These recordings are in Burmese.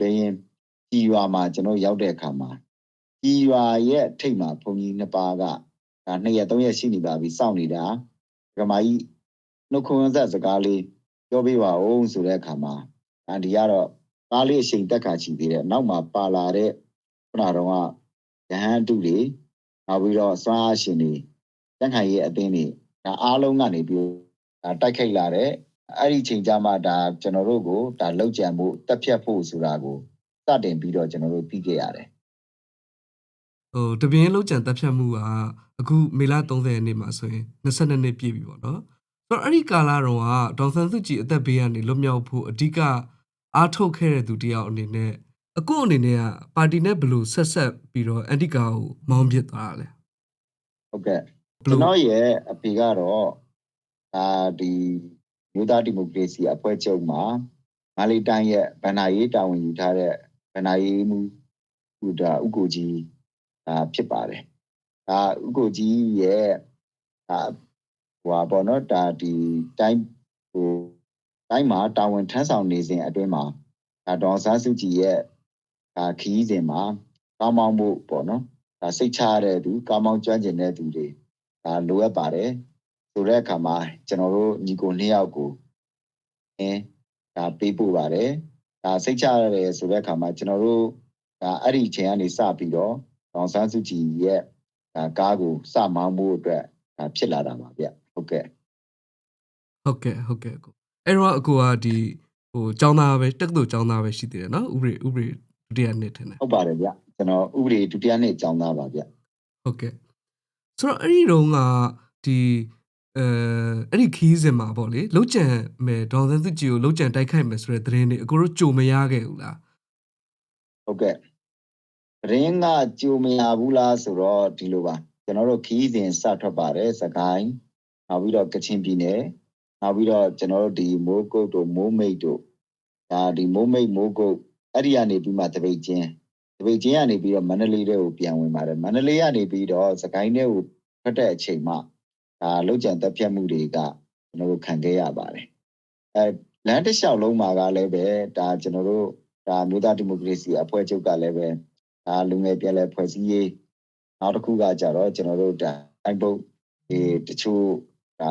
ဒါဒီဒီပရင်ကြီးရွာမှာကျွန်တော်ရောက်တဲ့အခါမှာကြီးရွာရဲ့ထိတ်မှာဘုံကြီးနှစ်ပါးကဒါနှစ်ရက်သုံးရက်ရှိနေပါပြီစောင့်နေတာကမာကြီးနှုတ်ခွန်းဆက်စကားလေးပြောပေးပါဦးဆိုတဲ့အခါမှာဒါဒီကတော့ကားလေးအချိန်တက်ခါချီသေးတယ်နောက်မှာပါလာတဲ့ခုနတော့ကရဟန်းတုတွေနောက်ပြီးတော့စွမ်းအားရှင်တွေတက်ခိုင်ရဲ့အသင်းတွေဒါအားလုံးကနေပြီးဒါတိုက်ခိုက်လာတဲ့ အဲ့ဒီချိန်ကြမှာဒါကျွန်တော်တို့ကိုဒါလောက်ကြံဖို့တက်ဖြတ်ဖို့ဆိုတာကိုစတင်ပြီးတော့ကျွန်တော်တို့ပြီးခဲ့ရတယ်ဟိုတပြင်းလုံးကြံတက်ဖြတ်မှုကအခုမေလ30ရက်နေ့မှာဆိုရင်22နှစ်ပြည့်ပြီပေါ့နော်ဆိုတော့အဲ့ဒီကာလတော့ကဒေါန်ဆန်စုကြည်အသက်ဘေးကနေလွတ်မြောက်ဖို့အဓိကအားထုတ်ခဲ့တဲ့သူတယောက်အနေနဲ့အခုအနေနဲ့ကပါတီနဲ့ဘယ်လိုဆက်ဆက်ပြီးတော့အန်တီကာကိုမောင်းပစ်သွားတာလဲဟုတ်ကဲ့ဘယ်ကျွန်လိုတော်ရဲ့အဖေကတော့ဒါဒီ မြို့သားဒီမိုကရေစီအဖွဲ့ချုပ်မှာမလေးတိုင်းရဲ့ဗန္နာရေးတာဝန်ယူထားတဲ့ဗန္နာရေးမှုဟူဒါဥကိုကြီးဒါဖြစ်ပါတယ်ဒါဥကိုကြီးရဲ့ဒါဟိုပါဘောနော်ဒါဒီတိုင်းဟိုတိုင်းမှာတာဝန်ထမ်းဆောင်နေစဉ်အတွင်းမှာဒါဒေါ်စားစုကြည်ရဲ့ဒါခီးစဉ်မှာကောင်းမောင်းမှုပေါ့နော်ဒါစိတ်ချရတဲ့သူကောင်းမောင်းကျွမ်းကျင်တဲ့သူတွေဒါလိုအပ်ပါတယ် ဆိုတဲ့အခါမှာကျွန်တော်တို့ညီကိုနှစ်ယောက်ကိုအင်းဒါပေးပို့ပါတယ်ဒါစိတ်ချရတယ်ဆိုတဲ့အခါမှာကျွန်တော်တို့ဒါအဲ့ဒီအချိန်ကနေစပြီးတော့ဒေါန်ဆန်းစုကြည်ရဲ့ဒါကားကိုစမောင်းဖို့အတွက်ဒါဖြစ်လာတာပါဗျဟုတ်ကဲ့ဟုတ်ကဲ့ဟုတ်ကဲ့ကိုအဲ့တော့အကိုကဒီဟိုចောင်းသားပဲတက္ကသိုလ်ចောင်းသားပဲရှိသေးတယ်နော်ဥပဒေဥပဒေဒုတိယနှစ်ထင်တယ်ဟုတ်ပါတယ်ဗျကျွန်တော်ဥပဒေဒုတိယနှစ်ကျောင်းသားပါဗျဟုတ်ကဲ့ဆိုတော့အဲ့ဒီတုန်းကဒီ အဲအဲ့ဒီခီးစင်မှာပေါ့လေလောက်ကျန်မယ်ဒေါန်ဆန်စုကြည်ကိုလောက်ကျန်တိုက်ခိုက်မယ်ဆိုတဲ့သတင်းတွေအကိုတို့ကြုံမရခဲ့ဘူးလားဟုတ်ကဲ့ရင်းကကြိုမရဘူးလားဆိုတော့ဒီလိုပါကျွန်တော်တို့ခီးစဉ်စထွက်ပါတယ်စကိုင်းနောက်ပြီးတော့ကချင်ပြည်နယ်နောက်ပြီးတော့ကျွန်တော်တို့ဒီမိုးကုတ်တို့မိုးမိတ်တို့ဒါဒီမိုးမိတ်မိုးကုတ်အဲ့ဒီကနေပြီးမှတပိတ်ချင်းတပိတ်ချင်းကနေပြီးတော့မန္တလေးတဲကိုပြန်ဝင်ပါတယ်မန္တလေးကနေပြီးတော့စကိုင်းတဲကိုထွက်တဲ့အချိန်မှာ ဒါလောက်ကျန်တက်ပြတ်မှုတွေကကျွန်တော်တို့ခံခဲ့ရပါတယ်အဲလမ်းတစ်လျှောက်လုံးမှာကလည်းပဲဒါကျွန်တော်တို့ဒါမြို့သားဒီမိုကရေစီအဖွဲ့ချုပ်ကလည်းပဲဒါလူငယ်ပြည်လဲဖွဲ့စည်းရေးနောက်တစ်ခုကကြတော့ကျွန်တော်တို့ဒါစိုင်းဘုတ်ဒီတချို့ဒါ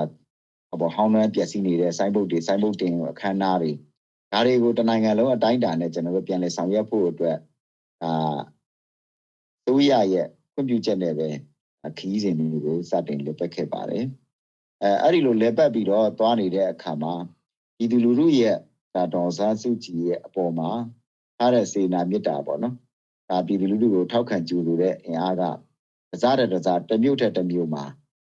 ဘောဟောင်းနှမ်းပြည့်စည်နေတဲ့စိုင်းဘုတ်တွေစိုင်းဘုတ်တင်အခမ်းအနားတွေဒါတွေကိုတနိုင်ငံလုံးအတိုင်းအတာနဲ့ကျွန်တော်တို့ပြန်လဲဆောင်ရွက်ဖို့အတွက်ဒါသူရရဲ့ခွင့်ပြုချက်နဲ့ပဲ ခီးစဉ်တွေကိုစတင်လက်ပတ်ခဲ့ပါတယ်အဲအဲ့ဒီလိုလက်ပတ်ပြီးတော့သွားနေတဲ့အခါမှာဒီသူလူထုရဲ့ဒါဒေါ်စားစုကြည်ရဲ့အပေါ်မှာထားတဲ့စေနာမေတ္တာပေါ့နော်။ဒါပြည်သူလူထုကိုထောက်ခံကြိုလိုတဲ့အင်အားကတစားတဲ့တစားတစ်မျိုးထက်တစ်မျိုးမှာ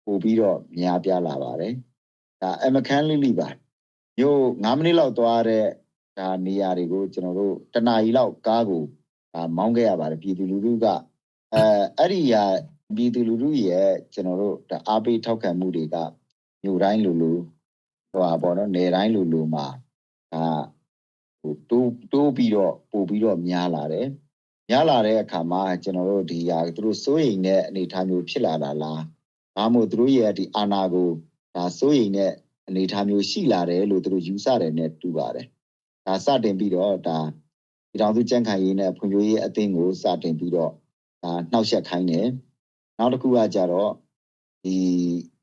ပို့ပြီးတော့များပြားလာပါတယ်။ဒါအမခန်းလိလိပါ။မျိုး9မိနစ်လောက်သွားတဲ့ဒါနေရာတွေကိုကျွန်တော်တို့တနာရီလောက်ကားကိုဒါမောင်းခဲ့ရပါတယ်ပြည်သူလူထုကအဲအဲ့ဒီဟာ ပြည်သူလူထုရဲ့ကျွန်တော်တို့ဒါအားပေးထောက်ခံမှုတွေကမြို့တိုင်းလူလူဟိုပါပေါ့နော်နေတိုင်းလူလူမှာဒါဟိုတိုးတိုးပြီးတော့ပို့ပြီးတော့များလာတယ်။များလာတဲ့အခါမှာကျွန်တော်တို့ဒီဟာသူတို့စိုးရိမ်တဲ့အနေအထားမျိုးဖြစ်လာတာလား။ဒါမှမဟုတ်သူတို့ရဲ့ဒီအာဏာကိုဒါစိုးရိမ်တဲ့အနေအထားမျိုးရှိလာတယ်လို့သူတို့ယူဆတယ်နဲ့တူပါတယ်။ဒါစတင်ပြီးတော့ဒါဒီတောင်သူကြံ့ခိုင်ရေးနဲ့ဖွံ့ဖြိုးရေးအသင်းကိုစတင်ပြီးတော့ဒါနှောက်ယှက်ခိုင်းတယ်။ နောက်တစ်ခုကကြတော့ဒီ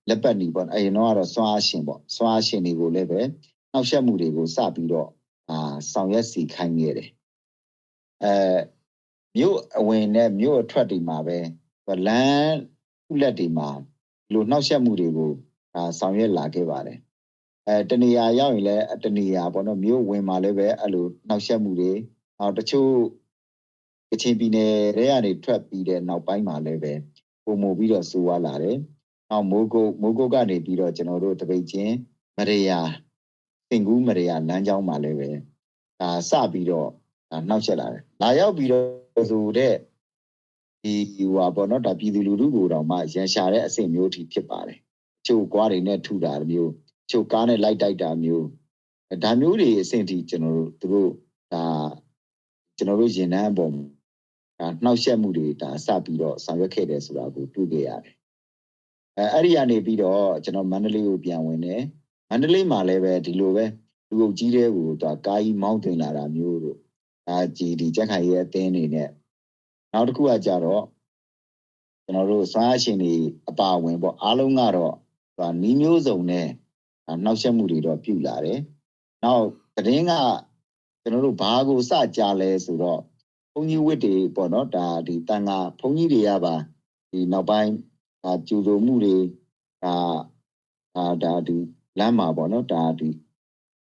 လက်ပတ်နီပေါ့အရင်တော့ကတော့စွမ်းအားရှင်ပေါ့စွမ်းအားရှင်တွေကိုလည်းပဲနှောက်ယှက်မှုတွေကိုစပြီးတော့အာဆောင်ရွက်စီခိုင်းခဲ့တယ်အဲမြို့အဝင်နဲ့မြို့အထွက်တွေမှာပဲလမ်းဥလက်တွေမှာဒီလိုနှောက်ယှက်မှုတွေကိုအာဆောင်ရွက်လာခဲ့ပါတယ်အဲတနေရာရောက်ရင်လည်းတနေရာပေါ့နော်မြို့ဝင်မှာလည်းပဲအဲ့လိုနှောက်ယှက်မှုတွေနောက်တချို့ကချင်ပြည်နယ်တွေကနေထွက်ပြီးတဲ့နောက်ပိုင်းမှာလည်းပဲ ပုံမူပြီးတော့ဆိုးွားလာတယ်နောက်မိုးကုတ်မိုးကုတ်ကနေပြီးတော့ကျွန်တော်တို့တပိတ်ချင်းမရေယာသင်ကူးမရေယာလမ်းကြောင်းမှာလည်းပဲဒါစပြီးတော့ဒါနှောက်ချက်လာတယ်။လာရောက်ပြီးတော့ဆိုတဲ့ဒီဟိုပါပေါ့နော်ဒါပြည်သူလူထုကိုတော့မှရန်ရှာတဲ့အဆင့်မျိုးထိဖြစ်ပါတယ်။ချို့ကွားတွေနဲ့ထုတာမျိုးချို့ကားနဲ့လိုက်တိုက်တာမျိုးဒါမျိုးတွေအဆင့်ထိကျွန်တော်တို့သူတို့ဒါကျွန်တော်တို့ရင်နှန်းအပေါ်ဒါ နှောက်ယှက်မှုတွေဒါစပြီးတော့ဆောင်ရွက်ခဲ့တယ်ဆိုတာကိုတွေ့ခဲ့ရတယ်။အဲအဲ့ဒီကနေပြီးတော့ကျွန်တော်မန္တလေးကိုပြန်ဝင်တယ်။မန္တလေးမှာလည်းပဲဒီလိုပဲလူအုပ်ကြီးတဲ့ကိုသူကားကြီးမောင်းတင်လာတာမျိုးတို့ဒါကြည်ဒီကြက်ခိုင်ရဲ့အသင်းအနေနဲ့နောက်တစ်ခုကကြတော့ကျွန်တော်တို့စွမ်းအားရှင်တွေအပါအဝင်ပေါ့အားလုံးကတော့ဒါနီးမျိုးစုံနဲ့နှောက်ယှက်မှုတွေတော့ပြုလာတယ်။နောက်သတင်းကကျွန်တော်တို့ဘာကိုစကြလဲဆိုတော့ ဘုန်းကြီးဝတ်တွေပေါ့နော်ဒါဒီတန်ခါဘုန်းကြီးတွေကပါဒီနောက်ပိုင်းဒါကျူလိုမှုတွေဒါဒါဒါဒီလမ်းမှာပေါ့နော်ဒါဒီ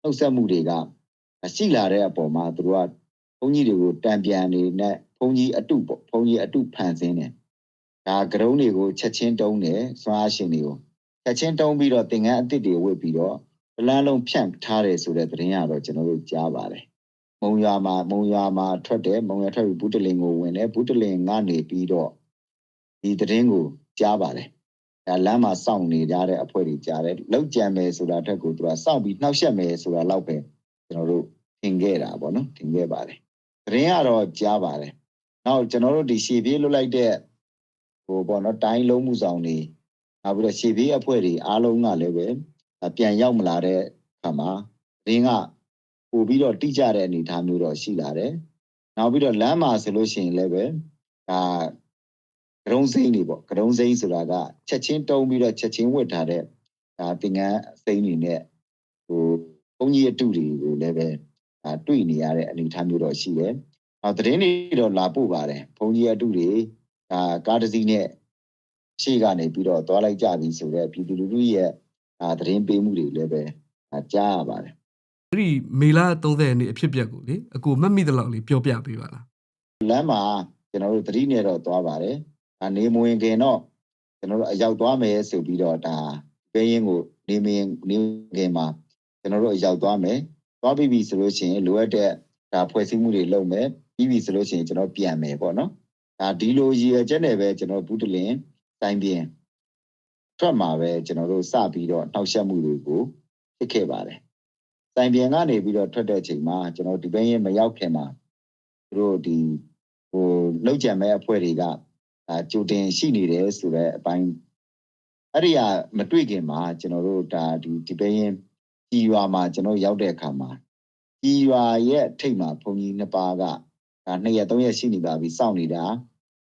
နှုတ်ဆက်မှုတွေကရှိလာတဲ့အပေါ်မှာသူတို့ကဘုန်းကြီးတွေကိုတံပြန်နေနဲ့ဘုန်းကြီးအတုပေါ့ဘုန်းကြီးအတုဖန်ဆင်းတယ်ဒါကရုံးတွေကိုချက်ချင်းတုံးတယ်စွမ်းအားရှင်တွေကိုချက်ချင်းတုံးပြီးတော့သင်္ကန်းအစ်စ်တွေဝတ်ပြီးတော့ပလန်းလုံးဖြန့်ထားတယ်ဆိုတဲ့သတင်းကတော့ကျွန်တော်တို့ကြားပါတယ် မုံရွာမှာမုံရွာမှာထွက်တယ်မုံရွာထွက်ပြီးဘူးတလင်ကိုဝင်တယ်ဘူးတလင်ကနေပြီးတော့ဒီသတင်းကိုကြားပါတယ်ဒါလမ်းမှာစောင့်နေကြတဲ့အဖွဲ့တွေကြားတယ်လောက်ကြံမယ်ဆိုတာထက်ကိုသူကစောင့်ပြီးနှောက်ယှက်မယ်ဆိုတာလောက်ပဲကျွန်တော်တို့ထင်ခဲ့တာပေါ့နော်ထင်ခဲ့ပါတယ်သတင်းကတော့ကြားပါတယ်နောက်ကျွန်တော်တို့ဒီရှေ့ပြေးလွတ်လိုက်တဲ့ဟိုပေါ့နော်တိုင်းလုံးမှုဆောင်တွေနောက်ပြီးတော့ရှေ့ပြေးအဖွဲ့တွေအားလုံးကလည်းပဲပြန်ရောက်မလာတဲ့အခါမှာသတင်းက ပို့ပြီးတော့တိကျတဲ့အနေအထားမျိုးတော့ရှိလာတယ်နောက်ပြီးတော့လမ်းမှာဆိုလို့ရှိရင်လည်းပဲဒါကရုံးစိမ့်တွေပေါ့ကရုံးစိမ့်ဆိုတာကချက်ချင်းတုံးပြီးတော့ချက်ချင်းဝတ်ထားတဲ့ဒါသင်္ကန်းစိမ့်တွေနဲ့ဟိုဘုန်းကြီးအတုတွေကိုလည်းပဲဒါတွေ့နေရတဲ့အနေအထားမျိုးတော့ရှိတယ်။နောက်သတင်းတွေတော့လာပို့ပါတယ်ဘုန်းကြီးအတုတွေဒါကားတစ်စီးနဲ့ရှေ့ကနေပြီးတော့သွားလိုက်ကြပြီဆိုတော့ပြည်သူလူထုရဲ့ဒါသတင်းပေးမှုတွေလည်းပဲကြားရပါတယ်။ အဲ့ဒီမေလ30ရက်နေ့အဖြစ်အပျက်ကိုလေအကိုမှတ်မိသလောက်လေးပြောပြပေးပါလားလမ်းမှာကျွန်တော်တို့သတိနဲ့တော့သွားပါတယ်။ဒါနေမဝင်ခင်တော့ကျွန်တော်တို့အရောက်သွားမယ်ဆိုပြီးတော့ဒါပဲရင်ကိုနေမင်းနေခင်မှာကျွန်တော်တို့အရောက်သွားမယ်။သွားပြီးပြီဆိုလို့ရှိရင်လိုအပ်တဲ့ဒါဖွဲ့စည်းမှုတွေလုပ်မယ်။ပြီးပြီဆိုလို့ရှိရင်ကျွန်တော်ပြန်မယ်ပေါ့နော်။ဒါဒီလိုရည်ရွယ်ချက်နဲ့ပဲကျွန်တော်ဘူးတလင်တိုင်းပြင်းထွက်မှာပဲကျွန်တော်တို့စပြီးတော့နှောက်ယှက်မှုတွေကိုဖြစ်ခဲ့ပါတယ်။ တိုင်ပြန်ကနေပြီးတော့ထွက်တဲ့အချိန်မှာကျွန်တော်ဒီဘင်းရင်မရောက်ခင်မှာသူတို့ဒီဟိုလောက်ကြံမဲ့အဖွဲ့တွေကအာကြိုတင်ရှိနေတယ်ဆိုတော့အပိုင်းအဲ့ဒီကမတွေ့ခင်မှာကျွန်တော်တို့ဒါဒီဒီဘင်းရင်ကြီးရွာမှာကျွန်တော်ရောက်တဲ့အခါမှာကြီးရွာရဲ့ထိတ်မှာဘုံကြီးနှစ်ပါးကဒါနှစ်ရက်သုံးရက်ရှိနေပါပြီစောင့်နေတာ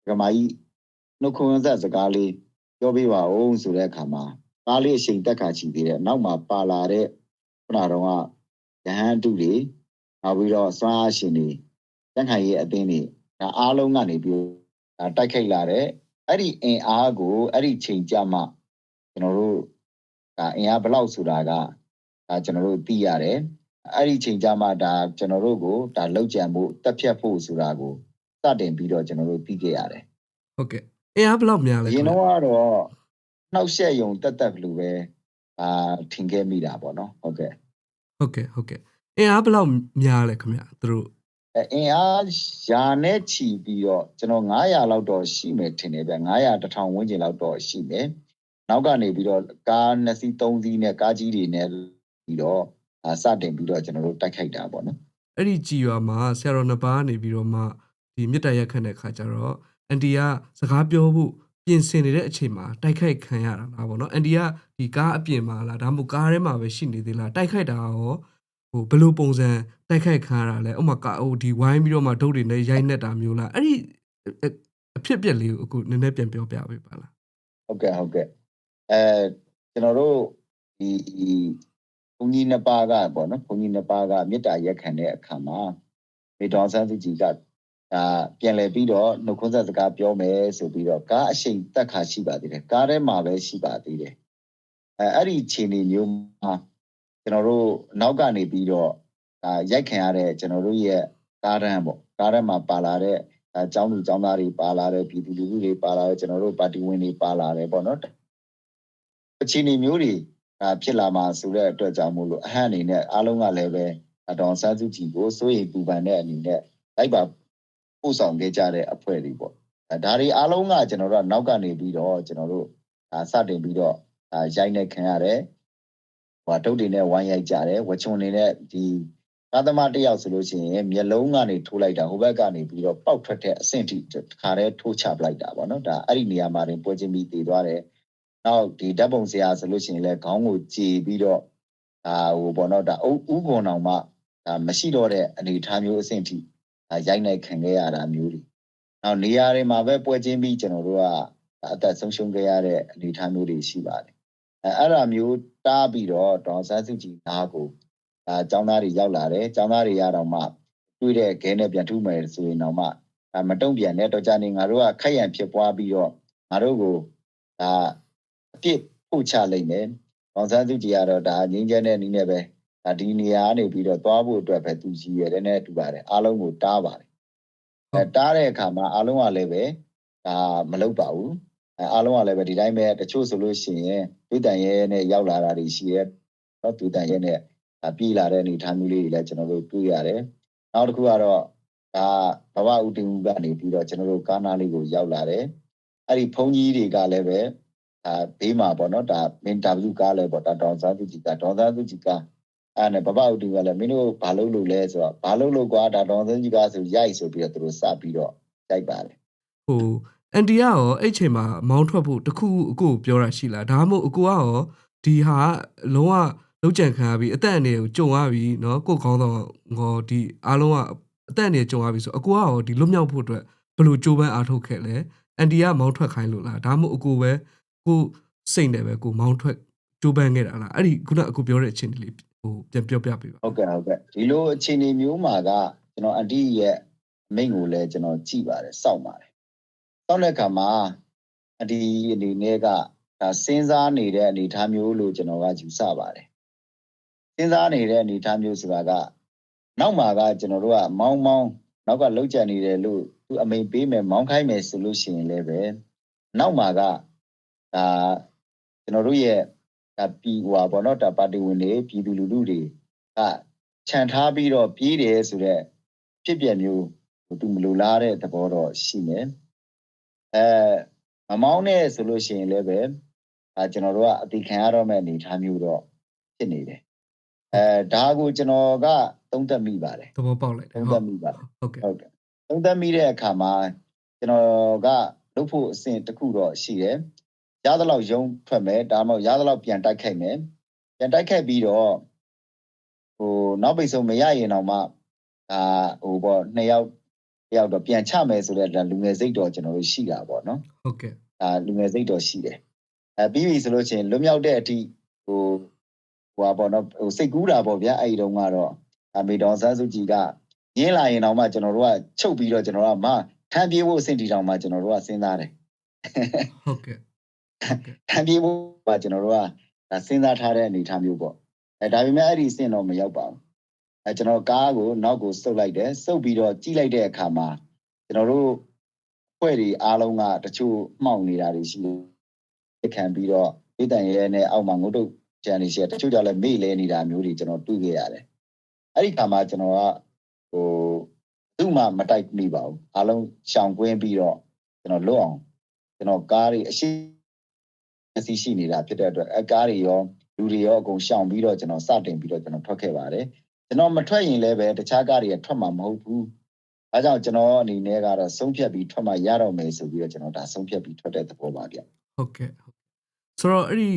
ကမာကြီးနှုတ်ခွန်းဆက်စကားလေးပြောပေးပါဦးဆိုတဲ့အခါမှာကားလေးအချိန်တက်ခါချီသေးတယ်နောက်မှာပါလာတဲ့ခုနတော့က ရဟန်းတုတွေနောက်ပြီးတော့စွမ်းအားရှင်တွေတက်ခိုင်ရဲ့အသင်းတွေဒါအားလုံးကနေပြီးဒါတိုက်ခိုက်လာတဲ့အဲ့ဒီအင်အားကိုအဲ့ဒီချိန်ကြမှာကျွန်တော်တို့ဒါအင်အားဘယ်လောက်ဆိုတာကဒါကျွန်တော်တို့သိရတယ်အဲ့ဒီချိန်ကြမှာဒါကျွန်တော်တို့ကိုဒါလောက်ကြံဖို့တက်ဖြတ်ဖို့ဆိုတာကိုစတင်ပြီးတော့ကျွန်တော်တို့သိခဲ့ရတယ်ဟုတ်ကဲ့အင်အားဘယ်လောက်များလဲအရင်တော့ကတော့နှောက်ယှက်ယုံတက်တက်လို့ပဲအာထင်ခဲ့မိတာပေါ့နော်ဟုတ်ကဲ့ ဟုတ်ကဲ့ဟုတ်ကဲ့အင်အားဘယ်လောက်များလဲခင်ဗျသူတို့အဲအင်အားယာနဲ့ချီပြီးတော့ကျွန်တော်900လောက်တော့ရှိမယ်ထင်တယ်ဗျ900 1000ဝန်းကျင်လောက်တော့ရှိမယ်နောက်ကနေပြီးတော့ကား2စီး3စီးနဲ့ကားကြီးတွေနဲ့ပြီးတော့အာစတင်ပြီးတော့ကျွန်တော်တို့တိုက်ခိုက်တာပေါ့နော်အဲ့ဒီကြည်ရွာမှာဆရာတော်နှစ်ပါးနေပြီးတော့မှဒီမြစ်တရက်ခတ်တဲ့ခါကျတော့အန်တီကစကားပြောဖို့ ပြင်ဆင်နေတဲ့အချိန်မှာတိုက်ခိုက်ခံရတာလားဗောနော်အန်တီကဒီကားအပြင်မှာလားဒါမှမဟုတ်ကားထဲမှာပဲရှိနေသေးလားတိုက်ခိုက်တာရောဟိုဘယ်လိုပုံစံတိုက်ခိုက်ခံရတာလဲဥပမာကာဟိုဒီဝိုင်းပြီးတော့မှဒုတ်တွေနဲ့ရိုက်နေတာမျိုးလားအဲ့ဒီအအဖြစ်အပျက်လေးကိုအခုနည်းနည်းပြန်ပြောပြပေးပါလားဟုတ်ကဲ့ဟုတ်ကဲ့အဲကျွန်တော်တို့ဒီဘုန်းကြီးနှစ်ပါးကပေါ့နော်ဘုန်းကြီးနှစ်ပါးကမေတ္တာရက်ခံတဲ့အခါမှာမေတော်ဆန်းစုကြည်က ဒါပြန်လည်ပြီးတော့နှုတ်ခွန်းဆက်စကားပြောမယ်ဆိုပြီးတော့ကားအရှိန်တက်ခါရှိပါသေးတယ်ကားထဲမှာပဲရှိပါသေးတယ်အဲအဲ့ဒီခြေနေမျိုးမှာကျွန်တော်တို့နောက်ကနေပြီးတော့ဒါရိုက်ခံရတဲ့ကျွန်တော်တို့ရဲ့ကားရန်ပေါ့ကားရန်မှာပါလာတဲ့အဲចောင်းသူចောင်းသားတွေပါလာတယ်ပြည်သူလူထုတွေပါလာတယ်ကျွန်တော်တို့ပါတီဝင်တွေပါလာတယ်ပေါ့နော်အခြေအနေမျိုးတွေအာဖြစ်လာမှာဆိုတဲ့အတွက်ကြောင့်မို့လို့အဟန့်အနေနဲ့အားလုံးကလည်းပဲအတော်ဆန်းစုကြည်ကိုစိုးရိမ်ပူပန်တဲ့အနေနဲ့လိုက်ပါ ပို့ဆောင်ခဲ့ကြတဲ့အဖွဲ့တွေပေါ့အဲဒါတွေအားလုံးကကျွန်တော်တို့ကနောက်ကနေပြီးတော့ကျွန်တော်တို့ဒါစတင်ပြီးတော့ဒါရိုက်နေခံရတယ်ဟိုတုတ်တွေနဲ့ဝိုင်းရိုက်ကြတယ်ဝချွန်တွေနဲ့ဒီသာသမာတယောက်ဆိုလို့ရှိရင်မျက်လုံးကနေထိုးလိုက်တာဟိုဘက်ကနေပြီးတော့ပောက်ထွက်တဲ့အဆင့်ထိတစ်ခါတည်းထိုးချပလိုက်တာပေါ့နော်ဒါအဲ့ဒီနေရာမှာတင်ပွဲချင်းပြီးတည်သွားတယ်နောက်ဒီဓာတ်ပုံဆရာဆိုလို့ရှိရင်လည်းခေါင်းကိုကြည်ပြီးတော့ဒါဟိုပေါ့နော်ဒါဥဥကွန်အောင်မှဒါမရှိတော့တဲ့အနေအထားမျိုးအဆင့်ထိဒါ ရိုက်နိုင်ခံခဲ့ရတာမျိုးတွေနောက်နေရာတွေမှာပဲပွဲချင်းပြီးကျွန်တော်တို့ကအသက်ဆုံးရှုံးခဲ့ရတဲ့အနေအထားမျိုးတွေရှိပါတယ်အဲအဲ့ဒါမျိုးတားပြီးတော့ဒေါ်ဆန်းစုကြည်နားကိုဒါចောင်းသားတွေရောက်လာတယ်ចောင်းသားတွေရတော့မှတွေ့တဲ့ခဲနဲ့ပြန်ထုမယ်ဆိုရင်တော့မှဒါမတုံ့ပြန်တဲ့တော့ကြနေငါတို့ကခက်ရန်ဖြစ်ပွားပြီးတော့ငါတို့ကိုဒါအပြစ်ပို့ချလိုက်မယ်ဒေါ်ဆန်းစုကြည်ကတော့ဒါငင်းကျဲတဲ့နည်းနဲ့ပဲ ဒါဒီနေရာကနေပြီးတော့သွားဖို့အတွက်ပဲသူကြီးရတယ်နဲ့တူပါတယ်အားလုံးကိုတားပါတယ်အဲတားတဲ့အခါမှာအားလုံးကလည်းပဲဒါမလုပ်ပါဘူးအဲအားလုံးကလည်းပဲဒီတိုင်းပဲတချို့ဆိုလို့ရှိရင်ပြည်တန်ရဲနဲ့ရောက်လာတာတွေရှိရဲတော့ပြည်တန်ရဲနဲ့ပြည်လာတဲ့အနေအထားမျိုးလေးတွေလည်းကျွန်တော်တို့တွေ့ရတယ်နောက်တစ်ခုကတော့ဒါဘဝဥတင်မှုကနေပြီးတော့ကျွန်တော်တို့ကားနာလေးကိုရောက်လာတယ်အဲ့ဒီဘုန်းကြီးတွေကလည်းပဲဒါဘေးမှာပေါ့နော်ဒါမင်တာဗျူကားလည်းပေါ့ဒါဒေါန်ဆာသူကြီးကဒေါန်ဆာသူကြီးက အဲ့နဲ့ဘဘဥတီကလည်းမင်းတို့ဘာလုပ်လို့လဲဆိုတော့ဘာလုပ်လို့ကွာဒါဒေါန်ဆာကြီးကဆိုရိုက်ဆိုပြီးတော့သူတို့စပြီးတော့ရိုက်ပါတယ် ဟိုအန်တီကရောအဲ့ချိန်မှာမောင်းထွက်ဖို့တခုအကိုကိုပြောတာရှိလားဒါမှမဟုတ်အကိုကရောဒီဟာလုံးဝလုံးကြံခံရပြီးအသက်အန္တရာယ်ကိုကြုံရပြီးเนาะကိုယ်ကောင်းတော့ငေါ်ဒီအားလုံးကအသက်အန္တရာယ်ကြုံရပြီးဆိုအကိုကရောဒီလွတ်မြောက်ဖို့အတွက်ဘယ်လိုကြိုးပမ်းအားထုတ်ခဲ့လဲအန်တီကမောင်းထွက်ခိုင်းလို့လားဒါမှမဟုတ်အကိုပဲကိုစိတ်နဲ့ပဲကိုမောင်းထွက်ကြိုးပမ်းခဲ့တာလားအဲ့ဒီခုနအကိုပြောတဲ့အချင်းလေး ဟိုပြန်ပြောပြပေးပါဟုတ်ကဲ့ဟုတ်ကဲ့ဒီလိုအခြေအနေမျိုးမှာကကျွန်တော်အန်တီရဲ့အမိန့်ကိုလည်းကျွန်တော်ကြည့်ပါတယ်စောင့်ပါတယ်စောင့်တဲ့အခါမှာအန်တီအနေနဲ့ကဒါစဉ်းစားနေတဲ့အနေအထားမျိုးလို့ကျွန်တော်ကယူဆပါတယ်စဉ်းစားနေတဲ့အနေအထားမျိုးဆိုတာကနောက်မှာကကျွန်တော်တို့ကမောင်းမောင်းနောက်ကလောက်ကြံနေတယ်လို့သူအမိန်ပေးမယ်မောင်းခိုင်းမယ်ဆိုလို့ရှိရင်လည်းပဲနောက်မှာကဒါကျွန်တော်တို့ရဲ့ ဒါပြီးဟွာပေါ့နော်ဒါပါတီဝင်တွေပြည်သူလူထုတွေကခြံထားပြီးတော့ပြေးတယ်ဆိုတော့ဖြစ်ပြမျိုးသူမလိုလားတဲ့သဘောတော့ရှိနေအဲမမောင်းနဲ့ဆိုလို့ရှိရင်လည်းပဲအဲကျွန်တော်တို့ကအတိခံရတော့မဲ့အနေထားမျိုးတော့ဖြစ်နေတယ်အဲဒါကိုကျွန်တော်ကသုံးသပ်မိပါတယ်သဘောပေါက်လိုက်တယ်သုံးသပ်မိပါတယ်ဟုတ်ကဲ့ဟုတ်ကဲ့သုံးသပ်မိတဲ့အခါမှာကျွန်တော်ကလုပ်ဖို့အဆင့်တစ်ခုတော့ရှိတယ် ရသလောက်ယုံထွက်မယ်ဒါမှမဟုတ်ရသလောက်ပြန်တိုက်ခိုက်မယ်ပြန်တိုက်ခိုက်ပြီးတော့ဟိုနောက်ပိတ်ဆုံးမရရင်တော့မှဒါဟိုပေါ့နှစ်ယောက်တစ်ယောက်တော့ပြန်ချမယ်ဆိုတဲ့ဒါလူငယ်စိတ်တော့ကျွန်တော်တို့ရှိတာပေါ့နော်ဟုတ်ကဲ့ဒါလူငယ်စိတ်တော့ရှိတယ်အဲပြီးပြီဆိုလို့ရှိရင်လွတ်မြောက်တဲ့အထိဟိုဟိုပါပေါ့နော်ဟိုစိတ်ကူးတာပေါ့ဗျာအဲ့ဒီတုန်းကတော့အမေတော်ဆန်းစုကြည်ကရင်းလာရင်တော့မှကျွန်တော်တို့ကချုပ်ပြီးတော့ကျွန်တော်တို့ကမထမ်းပြေးဖို့အဆင့်တီတောင်မှကျွန်တော်တို့ကစဉ်းစားတယ်ဟုတ်ကဲ့ ထမ်းပြေးဖို့ကကျွန်တော်တို့ကဒါစဉ်းစားထားတဲ့အနေအထားမျိုးပေါ့အဲဒါပေမဲ့အဲ့ဒီအဆင့်တော့မရောက်ပါဘူးအဲကျွန်တော်ကားကိုနောက်ကိုစုပ်လိုက်တယ်စုပ်ပြီးတော့ကြီးလိုက်တဲ့အခါမှာကျွန်တော်တို့အဖွဲ့တွေအားလုံးကတချို့မှောက်နေတာတွေရှိတယ်ခံပြီးတော့ဒေသရဲနဲ့အောက်မှာငုတ်တုတ်ကျန်နေရှိတယ်တချို့ကြောင့်လည်းမေ့လဲနေတာမျိုးတွေကျွန်တော်တွေ့ခဲ့ရတယ်အဲ့ဒီခါမှာကျွန်တော်ကဟိုသူ့မှမတိုက်မိပါဘူးအားလုံးရှောင်ကွင်းပြီးတော့ကျွန်တော်လွတ်အောင်ကျွန်တော်ကားတွေအရှိ အစီရှိနေတာဖြစ်တဲ့အတွက်အကားတွေရောလူတွေရောအကုန်ရှောင်ပြီးတော့ကျွန်တော်စတင်ပြီးတော့ကျွန်တော်ထွက်ခဲ့ပါတယ်ကျွန်တော်မထွက်ရင်လည်းပဲတခြားကားတွေကထွက်မှာမဟုတ်ဘူးအဲကြောင့်ကျွန်တော်အနေနဲ့ကတော့ဆုံးဖြတ်ပြီးထွက်မှရတော့မယ်ဆိုပြီးတော့ကျွန်တော်ဒါဆုံးဖြတ်ပြီးထွက်တဲ့သဘောပါဗျဟုတ်ကဲ့ဟုတ်ဆိုတော့အဲ့ဒီ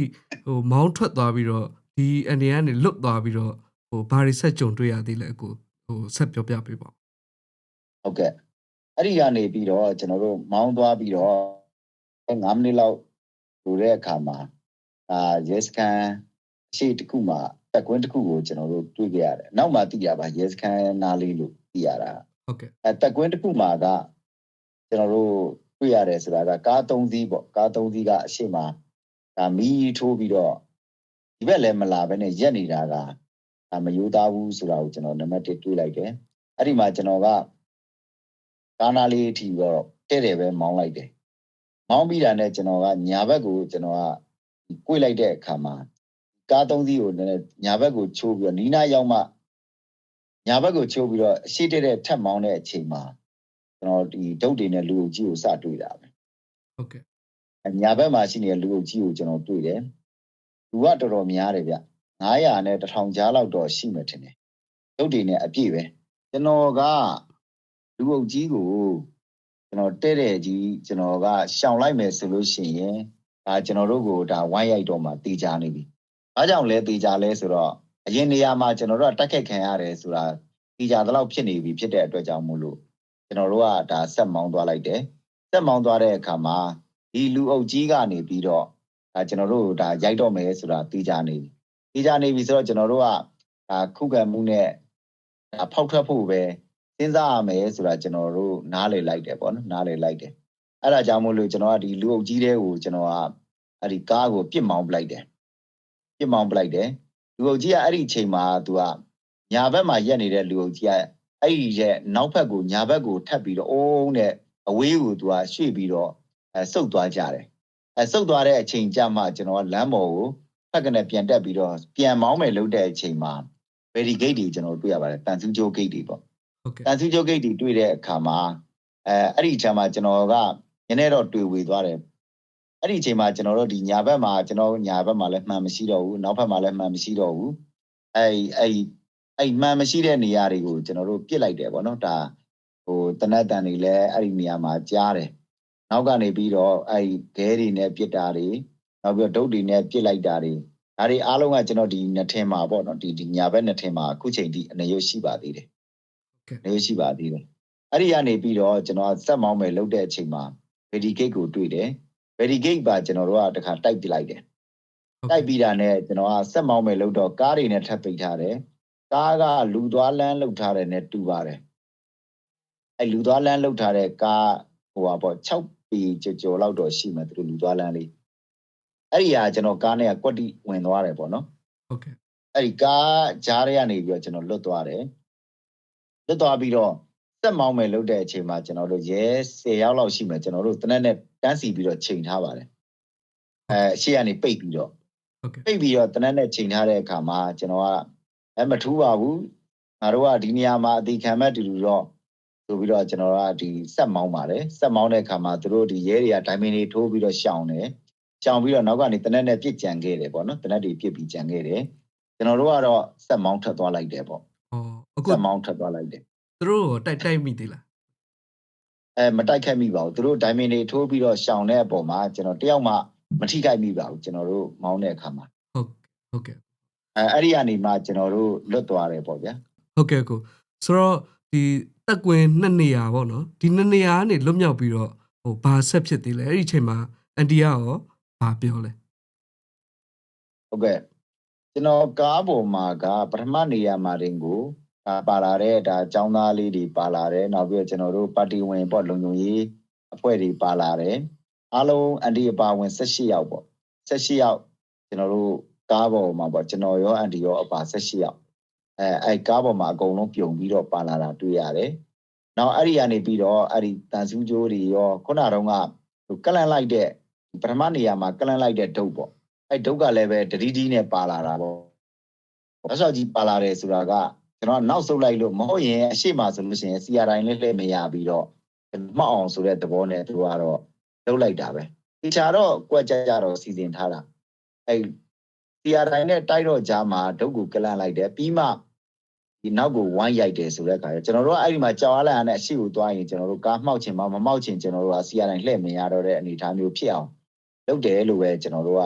ဟိုမောင်းထွက်သွားပြီးတော့ဒီအနေကနေလွတ်သွားပြီးတော့ဟိုဘာတွေဆက်ကြုံတွေ့ရသေးလဲအကိုဟိုဆက်ပြောပြပေးပါဦးဟုတ်ကဲ့အဲ့ဒီကနေပြီးတော့ကျွန်တော်တို့မောင်းသွားပြီးတော့9မိနစ်လောက် လိုတဲ့အခါမှာအာရဲစကန်အရှိတစ်ခုမှာတက်ကွင်းတစ်ခုကိုကျွန်တော်တို့တွေ့ကြရတယ်နောက်မှသိရပါရဲစကန်နားလေးလို့သိရတာဟုတ်ကဲ့အဲတက်ကွင်းတစ်ခုမှာကကျွန်တော်တို့တွေ့ရတယ်ဆိုတာကကား၃စီးပေါ့ကား၃စီးကအရှိမဒါမီးထိုးပြီးတော့ဒီဘက်လည်းမလာဘဲနဲ့ရက်နေတာကဒါမယိုးသားဘူးဆိုတာကိုကျွန်တော်နံပါတ်1တွေးလိုက်တယ်အဲ့ဒီမှာကျွန်တော်ကကားနာလေးအထိတော့တဲ့တယ်ပဲမောင်းလိုက်တယ် မောင်းပြီးတာနဲ့ကျွန်တော်ကညာဘက်ကိုကျွန်တော်ကကိုယ်လိုက်တဲ့အခါမှာကား၃စီးကိုနည်းနည်းညာဘက်ကိုချိုးပြီးတော့နီးနားရောက်မှညာဘက်ကိုချိုးပြီးတော့အရှိတဲ့တဲ့ထက်မောင်းတဲ့အချိန်မှာကျွန်တော်ဒီဒုတ်တွေနဲ့လူအုပ်ကြီးကိုစတွေ့တာပဲဟုတ်ကဲ့အညာဘက်မှာရှိနေတဲ့လူအုပ်ကြီးကိုကျွန်တော်တွေ့တယ်လူကတော်တော်များတယ်ဗျ900နဲ့1000ကြားလောက်တော့ရှိမှထင်တယ်ဒုတ်တွေနဲ့အပြည့်ပဲကျွန်တော်ကလူအုပ်ကြီးကို ကျွန်တော်တဲ့တဲ့ကြီးကျွန်တော်ကရှောင်လိုက်မယ်ဆိုလို့ရှိရင်ဒါကျွန်တော်တို့ကိုဒါဝိုင်းရိုက်တော့မှတေချာနေပြီ။ဘာကြောင့်လဲတေချာလဲဆိုတော့အရင်နေရာမှာကျွန်တော်တို့ကတက်ခက်ခံရတယ်ဆိုတာဒီကြတဲ့လောက်ဖြစ်နေပြီဖြစ်တဲ့အတွက်ကြောင့်မို့လို့ကျွန်တော်တို့ကဒါဆက်မောင်းသွားလိုက်တယ်ဆက်မောင်းသွားတဲ့အခါမှာဒီလူအုပ်ကြီးကနေပြီးတော့ဒါကျွန်တော်တို့ဒါရိုက်တော့မယ်ဆိုတာသိကြနေပြီသိကြနေပြီဆိုတော့ကျွန်တော်တို့ကဒါခုခံမှုနဲ့ဒါဖောက်ထွက်ဖို့ပဲ စဉ်းစားရမယ်ဆိုတာကျွန်တော်တို့နားလည်လိုက်တယ်ပေါ့နော်နားလည်လိုက်တယ်အဲ့ဒါကြောင့်မို့လို့ကျွန်တော်ကဒီလူအုပ်ကြီးတွေကိုကျွန်တော်ကအဲ့ဒီကားကိုပြစ်မောင်းပလိုက်တယ်ပြစ်မောင်းပလိုက်တယ်လူအုပ်ကြီးကအဲ့ဒီအချိန်မှာသူကညာဘက်မှာရက်နေတဲ့လူအုပ်ကြီးကအဲ့ဒီရဲ့နောက်ဘက်ကိုညာဘက်ကိုထပ်ပြီးတော့အိုးနဲ့အဝေးကိုသူကရွှေ့ပြီးတော့အဲစုတ်သွားကြတယ်အဲစုတ်သွားတဲ့အချိန်ကြမှာကျွန်တော်ကလမ်းပေါ်ကိုဖက်ကနေပြန်တက်ပြီးတော့ပြန်မောင်းမယ်လုပ်တဲ့အချိန်မှာ very gate တွေကျွန်တော်တွေ့ရပါတယ်တန်ဆူးကျိုး gate တွေပေါ့ဟု တ်ကဲ့တန်ဆူးကျိုး gate တွေတွေ့တဲ့အခါမှာအဲအဲ့ဒီအချိန်မှာကျွန်တော်ကနည်းနည်းတော့တွေ့ဝေသွားတယ်အဲ့ဒီအချိန်မှာကျွန်တော်တို့ဒီညာဘက်မှာကျွန်တော်ညာဘက်မှာလည်းမှန်မရှိတော့ဘူးနောက်ဘက်မှာလည်းမှန်မရှိတော့ဘူးအဲ့အဲ့အဲ့မှန်မရှိတဲ့နေရာတွေကိုကျွန်တော်တို့ပြစ်လိုက်တယ်ပေါ့နော်ဒါဟိုတနတ်တန်တွေလည်းအဲ့ဒီနေရာမှာကြားတယ်နောက်ကနေပြီးတော့အဲ့ခဲတွေနဲ့ပြစ်တာတွေနောက်ပြီးတော့ဒုတ်တွေနဲ့ပြစ်လိုက်တာတွေဒါတွေအားလုံးကကျွန်တော်ဒီနှစ်ထင်မှာပေါ့နော်ဒီဒီညာဘက်နှစ်ထင်မှာအခုချိန်ထိအနေရွရှိပါသေးတယ် ကဲ့အနေရွရှိပါသေးတယ်အဲ့ဒီကနေပြီးတော့ကျွန်တော်စက်မောင်းမယ်လုပ်တဲ့အချိန်မှာ very gate ကိုတွေ့တယ် very gate ပါကျွန်တော်တို့ကတခါတိုက်ပြလိုက်တယ်တိုက်ပြီးတာနဲ့ကျွန်တော်ကစက်မောင်းမယ်လို့တော့ကားတွေနဲ့ထပ်ပိတ်ထားတယ်ကားကလူသွားလမ်းလှုပ်ထားတယ်နဲ့တူပါတယ်အဲလူသွားလမ်းလှုပ်ထားတဲ့ကားဟိုပါပေါ့6ပေကျော်ကျော်လောက်တော့ရှိမှသူတို့လူသွားလမ်းလေးအဲ့ဒီဟာကျွန်တော်ကားနဲ့ကွက်တိဝင်သွားတယ်ပေါ့နော်ဟုတ်ကဲ့အဲ့ဒီကားကြားထဲကနေပြီးတော့ကျွန်တော်လွတ်သွားတယ် လွတ်သွားပြီးတော့စက်မောင်းမယ်လုပ်တဲ့အချိန်မှာကျွန်တော်တို့ရဲ10ယောက်လောက်ရှိမယ်ကျွန်တော်တို့တနက်နဲ့တန်းစီပြီးတော့ချိန်ထားပါတယ်အဲရှေ့ကနေပိတ်ပြီးတော့ဟုတ်ကဲ့ပိတ်ပြီးတော့တနက်နဲ့ချိန်ထားတဲ့အခါမှာကျွန်တော်ကအဲမထူးပါဘူးငါတို့ကဒီနေရာမှာအတိခံမဲ့တူတူတော့ဆိုပြီးတော့ကျွန်တော်ကဒီဆက်မောင်းပါတယ်ဆက်မောင်းတဲ့အခါမှာသူတို့ဒီရဲတွေကဒိုင်မင်တွေထိုးပြီးတော့ရှောင်တယ်ရှောင်ပြီးတော့နောက်ကနေတနက်နဲ့ပြစ်ကြံခဲ့တယ်ပေါ့နော်တနက်တွေပြစ်ပြီးကြံခဲ့တယ်ကျွန်တော်တို့ကတော့ဆက်မောင်းထပ်သွားလိုက်တယ်ပေါ့ ဟောအခုဆက်မောင်းထပ်သွားလိုက်တယ်သူတို့ကိုတိုက်တိုက်မိသေးလားအဲမတိုက်ခတ်မိပါဘူးသူတို့ဒိုင်မင်တွေထိုးပြီးတော့ရှောင်တဲ့အပေါ်မှာကျွန်တော်တယောက်မှမထိခိုက်မိပါဘူးကျွန်တော်တို့မောင်းတဲ့အခါမှာဟုတ်ဟုတ်ကဲ့အဲအဲ့ဒီကနေမှကျွန်တော်တို့လွတ်သွားတယ်ပေါ့ဗျာဟုတ်ကဲ့ကိုဆိုတော့ဒီတက်ကွင်းနှစ်နေရာပေါ့နော်ဒီနှစ်နေရာကနေလွတ်မြောက်ပြီးတော့ဟိုဘာဆက်ဖြစ်သေးလဲအဲ့ဒီအချိန်မှာအန်တီကရောဘာပြောလဲဟုတ်ကဲ့ ကျွန်တော်ကားပေါ်မှာကပထမနေရာမှာတင်ကိုဒါပါလာတဲ့ဒါចောင်းသားလေးတွေပါလာတယ်နောက်ပြီးတော့ကျွန်တော်တို့ပါတီဝင်ပေါ့လုံခြုံရေးအဖွဲ့တွေပါလာတယ်အားလုံးအန်တီအပါဝင်18ယောက်ပေါ့18ယောက်ကျွန်တော်တို့ကားပေါ်မှာပေါ့ကျွန်တော်ရောအန်တီရောအပါ18ယောက်အဲအဲကားပေါ်မှာအကုန်လုံးပြုံပြီးတော့ပါလာတာတွေ့ရတယ်နောက်အဲ့ဒီကနေပြီးတော့အဲ့ဒီတန်ဆူးကြိုးတွေရောခုနတုန်းကဟိုကလန်လိုက်တဲ့ပထမနေရာမှာကလန်လိုက်တဲ့ဒုတ်ပေါ့ အဲ့ဒုက္ခလည်းပဲတတိတီနဲ့ပါလာတာပေါ့။ဆက်ဆောက်ကြီးပါလာတယ်ဆိုတာကကျွန်တော်ကနောက်ဆုတ်လိုက်လို့မဟုတ်ရင်အရှိမဆိုလို့ရှိရင် CR တိုင်းလေးလှည့်မရပြီးတော့မှောက်အောင်ဆိုတဲ့သဘောနဲ့သူကတော့လုပ်လိုက်တာပဲ။ဒီချာတော့ကြွက်ကြကြတော့စီစဉ်ထားတာ။အဲ့ CR တိုင်းနဲ့တိုက်တော့ကြားမှာဒုက္ခကလန့်လိုက်တယ်ပြီးမှဒီနောက်ကိုဝိုင်းရိုက်တယ်ဆိုတဲ့အခါကျကျွန်တော်တို့ကအဲ့ဒီမှာကြောက်အားလန့်ရတဲ့အရှိကိုသွားရင်ကျွန်တော်တို့ကားမှောက်ချင်မှမမှောက်ချင်ကျွန်တော်တို့က CR တိုင်းလှည့်မရတော့တဲ့အနေအထားမျိုးဖြစ်အောင်လုပ်တယ်လို့ပဲကျွန်တော်တို့က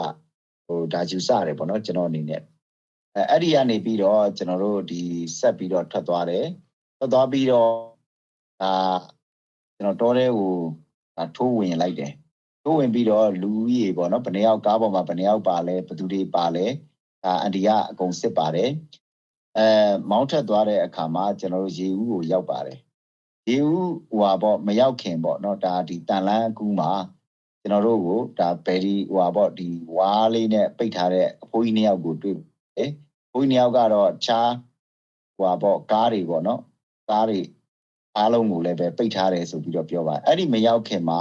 ဟိုဒါယူစရတယ်ပေါ့နော်ကျွန်တော်အနေနဲ့အဲအဲ့ဒီကနေပြီးတော့ကျွန်တော်တို့ဒီဆက်ပြီးတော့ထွက်သွားတယ်ထွက်သွားပြီးတော့ဒါကျွန်တော်တောထဲကိုဒါထိုးဝင်လိုက်တယ်ထိုးဝင်ပြီးတော့လူကြီးပေါ့နော်ဘယ်နှယောက်ကားပေါ်မှာဘယ်နှယောက်ပါလဲဘယ်သူတွေပါလဲဒါအန်ဒီကအကုန်စစ်ပါတယ်အဲမောင်းထက်သွားတဲ့အခါမှာကျွန်တော်တို့ရေဦးကိုရောက်ပါတယ်ရေဦးဟိုပါပေါ့မရောက်ခင်ပေါ့နော်ဒါဒီတန်လန်းအကူမှာ ကျွန်တော်တို့ကိုဒါဘယ်ဒီဟိုပါပေါ့ဒီဝါးလေးနဲ့ပိတ်ထားတဲ့အဖိုးကြီးနှစ်ယောက်ကိုတွေ့တယ်။ဘိုးကြီးနှစ်ယောက်ကတော့ချားဟိုပါပေါ့ကားတွေပေါ့နော်။ကားတွေအားလုံးကိုလည်းပဲပိတ်ထားတယ်ဆိုပြီးတော့ပြောပါအဲ့ဒီမရောက်ခင်မှာ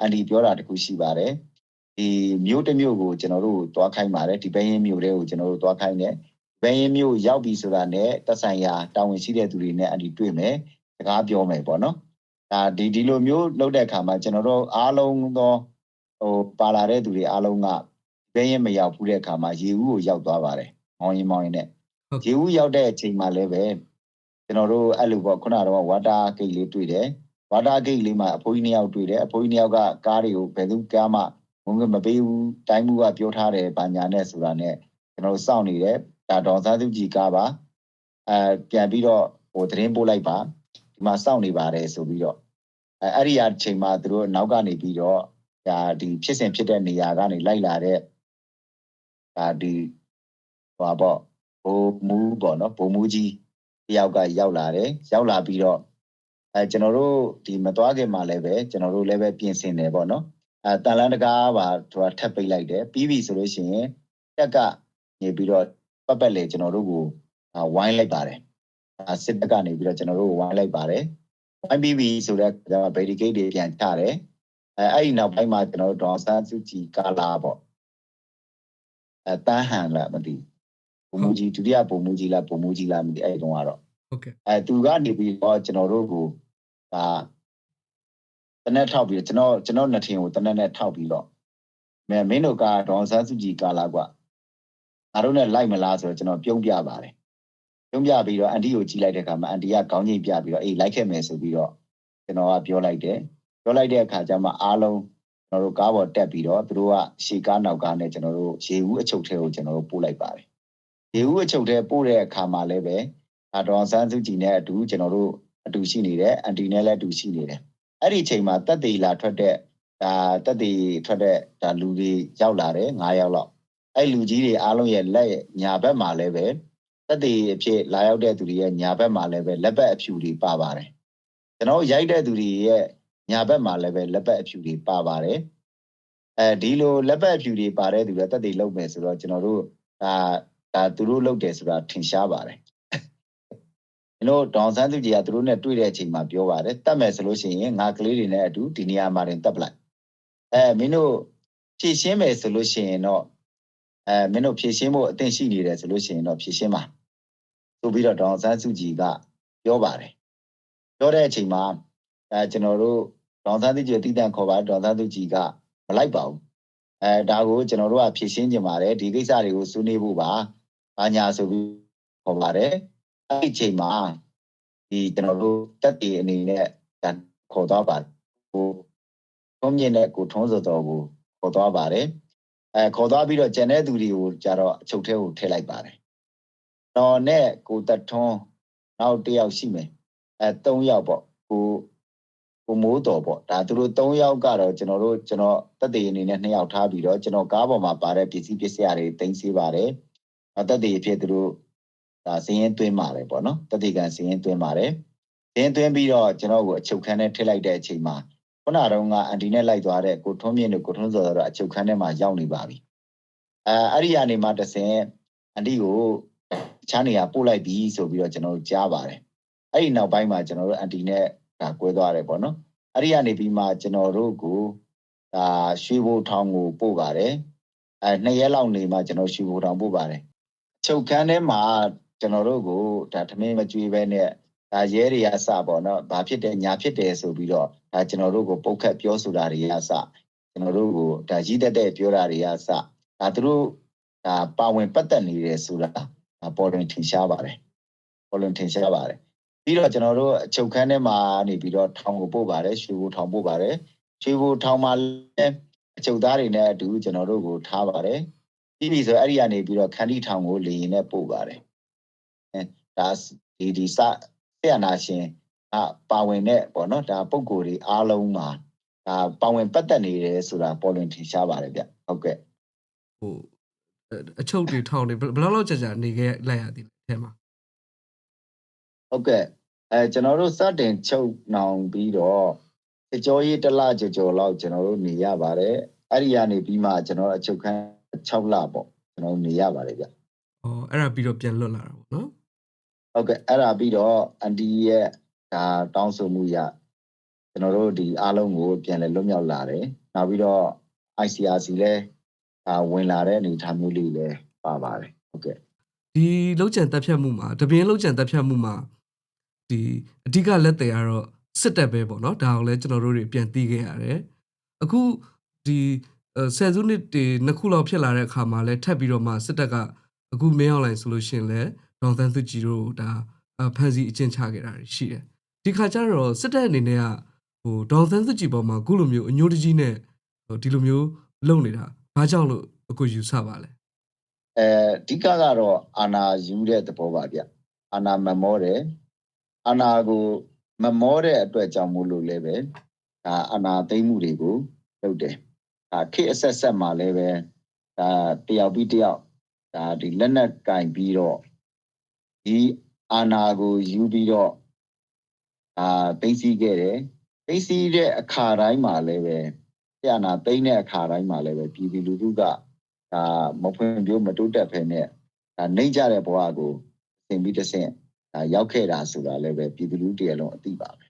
အန်ဒီပြောတာတခုရှိပါတယ်။ဒီမြို့တစ်မြို့ကိုကျွန်တော်တို့သွားခိုင်းပါတယ်ဒီဘင်းရင်မြို့တွေကိုကျွန်တော်တို့သွားခိုင်းတယ်။ဘင်းရင်မြို့ရောက်ပြီဆိုတာနဲ့တက်ဆိုင်ရာတာဝန်ရှိတဲ့သူတွေနဲ့အန်ဒီတွေ့မယ်။စကားပြောမယ်ပေါ့နော်။ဒါဒီဒီလိုမျိုးလုပ်တဲ့အခါမှာကျွန်တော်တို့အားလုံးသော ဟိုပါလာတဲ့သူတွေအားလုံးကဘဲရင်မရောက်ဘူးတဲ့အခါမှာရေဦးကိုရောက်သွားပါတယ်။မောင်ရင်မောင်ရင်နဲ့ဟုတ်ရေဦးရောက်တဲ့အချိန်မှာလည်းပဲကျွန်တော်တို့အဲ့လိုပေါ့ခုနကတော့ဝါတာဂိတ်လေးတွေ့တယ်။ဝါတာဂိတ်လေးမှာအဖိုးကြီးနှစ်ယောက်တွေ့တယ်။အဖိုးကြီးနှစ်ယောက်ကကားတွေကိုဘယ်သူကားမှဝင်မပေးဘူး။တိုင်းမှုကပြောထားတယ်ဗာညာနဲ့ဆိုတာနဲ့ကျွန်တော်တို့စောင့်နေတယ်။ဒါဒေါ်စားစုကြည်ကားပါ။အဲပြန်ပြီးတော့ဟိုသတင်းပို့လိုက်ပါဒီမှာစောင့်နေပါတယ်ဆိုပြီးတော့အဲအဲ့ဒီအချိန်မှာသူတို့နောက်ကနေပြီးတော့ ဒါဒီဖြစ်စဉ်ဖြစ်တဲ့နေရာကနေလိုက်လာတဲ့ဒါဒီဟိုပေါ့ဘိုးမူးပေါ့နော်ဘိုးမူးကြီးတယောက်ကရောက်လာတယ်ရောက်လာပြီးတော့အဲကျွန်တော်တို့ဒီမသွားခင်မှာလည်းပဲကျွန်တော်တို့လည်းပဲပြင်ဆင်တယ်ပေါ့နော်အဲတန်လန်းတကားပါသူကထပ်ပိတ်လိုက်တယ်ပြီးပြီဆိုလို့ရှိရင်တက်ကနေပြီးတော့ပတ်ပတ်လေကျွန်တော်တို့ကိုဝိုင်းလိုက်ပါတယ်အဲစစ်တပ်ကနေပြီးတော့ကျွန်တော်တို့ကိုဝိုင်းလိုက်ပါတယ်ဝိုင်းပြီးပြီဆိုတော့ကျွန်တော်ဗေဒီဂိတ်တွေပြန်ချတယ် အဲအဲ့ဒီနောက်ပိုင်းမှာကျွန်တော်တို့ဒေါ်ဆန်းစုကြည်ကာလာပေါ့အဲတန်းဟန်လားမသိဘူးပုံမူကြီးဒုတိယပုံမူကြီးလားပုံမူကြီးလားမသိအဲ့ဒီတုန်းကတော့ဟုတ်ကဲ့အဲသူကနေပြီးတော့ကျွန်တော်တို့ကိုဒါတနက်ထောက်ပြီးကျွန်တော်ကျွန်တော်နှစ်ထင်ကိုတနက်နဲ့ထောက်ပြီးတော့မင်းမင်းတို့ကဒေါ်ဆန်းစုကြည်ကာလာကွာငါတို့နဲ့လိုက်မလားဆိုတော့ကျွန်တော်ပြုံးပြပါတယ်ပြုံးပြပြီးတော့အန်တီကိုကြည့်လိုက်တဲ့အခါမှာအန်တီကခေါင်းကြီးပြပြီးတော့အေးလိုက်ခဲ့မယ်ဆိုပြီးတော့ကျွန်တော်ကပြောလိုက်တယ် ပြောလိုက်တဲ့အခါကျမှအားလုံးကျွန်တော်တို့ကားပေါ်တက်ပြီးတော့သူတို့ကရှေကားနောက်ကားနဲ့ကျွန်တော်တို့ရေဦးအချုပ်ထဲကိုကျွန်တော်တို့ပို့လိုက်ပါတယ်ရေဦးအချုပ်ထဲပို့တဲ့အခါမှာလည်းပဲဒါဒေါ်ဆန်းစုကြည်နဲ့အတူကျွန်တော်တို့အတူရှိနေတယ်အန်တီနဲ့လည်းအတူရှိနေတယ်အဲ့ဒီအချိန်မှာတက်သေးလာထွက်တဲ့ဒါတက်သေးထွက်တဲ့ဒါလူတွေရောက်လာတယ်9ယောက်လောက်အဲ့လူကြီးတွေအားလုံးရဲ့လက်ရဲ့ညာဘက်မှာလည်းပဲတက်သေးအဖြစ်လာရောက်တဲ့သူတွေရဲ့ညာဘက်မှာလည်းပဲလက်ဘက်အဖြူတွေပါပါတယ်ကျွန်တော်ရိုက်တဲ့သူတွေရဲ့ ညာဘက်မှာလည်းပဲလက်ဘက်အဖြူတွေပါပါတယ်အဲဒီလိုလက်ဘက်အဖြူတွေပါတဲ့သူတွေတက်သေးလုံးမယ်ဆိုတော့ကျွန်တော်တို့ဒါဒါသူတို့လုပ်တယ်ဆိုတာထင်ရှားပါတယ်ကျွန်တော်ဒေါန်ဆန်းသူကြီးကသူတို့နဲ့တွေ့တဲ့အချိန်မှာပြောပါတယ်တတ်မယ်ဆိုလို့ရှိရင်ငါကလေးတွေနဲ့အတူဒီနေရာမှာတင်တက်ပလိုက်အဲမင်းတို့ဖြည့်ရှင်းမယ်ဆိုလို့ရှိရင်တော့အဲမင်းတို့ဖြည့်ရှင်းဖို့အသင့်ရှိနေတယ်ဆိုလို့ရှိရင်တော့ဖြည့်ရှင်းပါဆိုပြီးတော့ဒေါန်ဆန်းစုကြည်ကပြောပါတယ်ပြောတဲ့အချိန်မှာ အဲကျွန်တော်တို့ဒေါန်ဆန်းစုကြည်တည်တံ့ခေါ်ပါဒေါန်ဆန်းစုကြည်ကမလိုက်ပါဘူးအဲဒါကိုကျွန်တော်တို့ကဖြည့်ရှင်းကြပါတယ်ဒီကိစ္စတွေကိုဆွေးနွေးဖို့ပါဘာညာဆိုပြီးခေါ်ပါတယ်အဲ့ဒီအချိန်မှာဒီကျွန်တော်တို့တက်တည်အနေနဲ့ဒါခေါ်တော့ပါတယ်ဟိုထုံးမြင့်တဲ့ကိုထုံးစောတော်ကိုခေါ်သွားပါတယ်အဲခေါ်သွားပြီးတော့ကျန်တဲ့သူတွေကိုကြတော့အချုပ်ထဲကိုထည့်လိုက်ပါတယ်တော်နဲ့ကိုတက်ထွန်းနောက်တစ်ယောက်ရှိမယ်အဲ၃ယောက်ပေါ့ကို ကိုမိုးတော်ပေါ့ဒါသူတို့၃ယောက်ကတော့ကျွန်တော်တို့ကျွန်တော်တက်တည်အနေနဲ့၂ယောက်ထားပြီးတော့ကျွန်တော်ကားပေါ်မှာပါတဲ့ပစ္စည်းပစ္စယတွေတင်စီပါတယ်နောက်တက်တည်ဖြစ်သူတို့ဒါစည်ရင်သွင်းပါတယ်ပေါ့နော်တက်တည်ကစည်ရင်သွင်းပါတယ်စည်ရင်သွင်းပြီးတော့ကျွန်တော်ကိုအချုပ်ခန်းထဲထည့်လိုက်တဲ့အချိန်မှာခုနတုန်းကအန်တီနဲ့လိုက်သွားတဲ့ကိုထွန်းမြင့်တို့ကိုထွန်းစောတော့အချုပ်ခန်းထဲမှာရောက်နေပါပြီအဲအဲ့ဒီကနေမှတဆင်အန်တီကိုချားနေရပို့လိုက်ပြီဆိုပြီးတော့ကျွန်တော်တို့ကြားပါတယ်အဲ့ဒီနောက်ပိုင်းမှာကျွန်တော်တို့အန်တီနဲ့ ဒါကွဲသွားတယ်ပေါ့နော်အဲ့ဒီကနေပြီးမှကျွန်တော်တို့ကိုဒါရွှေဘိုထောင်ကိုပို့ပါတယ်အဲနှစ်ရက်လောက်နေမှကျွန်တော်ရွှေဘိုထောင်ပို့ပါတယ်ချုပ်ခန်းထဲမှာကျွန်တော်တို့ကိုဒါထမင်းမကြွေးပဲနဲ့ဒါရဲတွေကစပေါ့နော်ဘာဖြစ်တယ်ညာဖြစ်တယ်ဆိုပြီးတော့ဒါကျွန်တော်တို့ကိုပုတ်ခတ်ပြောဆိုတာတွေကစကျွန်တော်တို့ကိုဒါရည်တက်တဲ့ပြောတာတွေကစဒါသူတို့ဒါပါဝင်ပတ်သက်နေတယ်ဆိုတာဒါပေါ်လွင်ထင်ရှားပါတယ်ပေါ်လွင်ထင်ရှားပါတယ် ပြီးတော့ကျွန်တော်တို့အချုပ်ခန်းထဲမှာနေပြီးတော့ထောင်ကိုပို့ပါတယ်ရွှေဘူထောင်ပို့ပါတယ်ရွှေဘူထောင်မှာလည်းအချုပ်သားတွေနဲ့အတူကျွန်တော်တို့ကိုထားပါတယ်ပြီးပြီဆိုအဲ့ဒီကနေပြီးတော့ခန္တီထောင်ကိုလေရင်နဲ့ပို့ပါတယ်အဲဒါဒီဒီစဆရာနာရှင်အပါဝင်တဲ့ပေါ့နော်ဒါပုံကိုယ်တွေအားလုံးမှာဒါပါဝင်ပတ်သက်နေတယ်ဆိုတာပေါ်လွင်ထင်ရှားပါတယ်ဗျဟုတ်ကဲ့ဟိုအချုပ်တွေထောင်းတွေဘယ်ဘယ်လောက်လောက်ကြာကြာနေခဲ့လိုက်ရသေးလဲအဲမှာ ဟုတ်ကဲ့အဲကျွန်တော်တို့စတင်ချုပ်နှောင်ပြီးတော့ကြောရေးတစ်လကြော်ကြော်လောက်ကျွန်တော်တို့နေရပါတယ်အဲ့ဒီကနေပြီးမှကျွန်တော်အချုပ်ခန်း6လပေါ့ကျွန်တော်နေရပါတယ်ဗျဩအဲ့ဒါပြီးတော့ပြန်လွတ်လာတာပေါ့နော်ဟုတ်ကဲ့အဲ့ဒါပြီးတော့အန်တီရဲ့ဒါတောင်းဆိုမှုရကျွန်တော်တို့ဒီအားလုံးကိုပြန်လဲလွတ်မြောက်လာတယ်နောက်ပြီးတော့ ICRC လဲဒါဝင်လာတဲ့အနေအထားမျိုးလေးလည်းပါပါတယ်ဟုတ်ကဲ့ဒီလောက်ကျန်တက်ဖြတ်မှုမှာတပြင်းလောက်ကျန်တက်ဖြတ်မှုမှာ ဒီအဓိကလက်တွေကတော့စစ်တပ်ပဲပေါ့နော်ဒါကိုလည်းကျွန်တော်တို့တွေပြန်သိခဲ့ရတယ်အခုဒီအဲဆယ်စုနှစ်တွေနှစ်ခုလောက်ဖြစ်လာတဲ့အခါမှာလည်းထပ်ပြီးတော့မှစစ်တပ်ကအခုမင်းအောင်လိုင်းဆိုလို့ရှိရင်လည်းဒေါန်သန်းစုကြည်တို့ဒါအဖန်စီအကျဉ်းချခဲ့တာတွေရှိတယ်ဒီခါကျတော့စစ်တပ်အနေနဲ့ကဟိုဒေါန်သန်းစုကြည်ပေါ်မှာအခုလိုမျိုးအညိုးတကြီးနဲ့ဟိုဒီလိုမျိုးလုပ်နေတာဘာကြောင့်လို့အခုယူဆပါလဲအဲအဓိကကတော့အာနာယူတဲ့သဘောပါဗျအာနာမမောတယ် အာဏာကိုမမောတဲ့အတွက်ကြောင့်မို့လို့လည်းပဲဒါအာဏာသိမ်းမှုတွေကိုလုပ်တယ်ဒါခေတ်အဆက်ဆက်မှာလည်းပဲဒါတယောက်ပြီးတယောက်ဒါဒီလက်နက်ကင်ပြီးတော့ဒီအာဏာကိုယူပြီးတော့အာသိမ်းဆီးခဲ့တယ်သိမ်းဆီးတဲ့အခါတိုင်းမှာလည်းပဲဆရာနာသိမ်းတဲ့အခါတိုင်းမှာလည်းပဲပြည်သူလူထုကဒါမဖွင့်ပြမတိုးတက်ဖဲနဲ့ဒါနှိမ့်ကြတဲ့ဘဝကိုအစဉ်ပြီးတစ်ဆင့်ဒါ ရောက်ခဲ့တာဆိုတာလည်းပဲပြည်သူလူထုတရလုံးအသိပါပဲ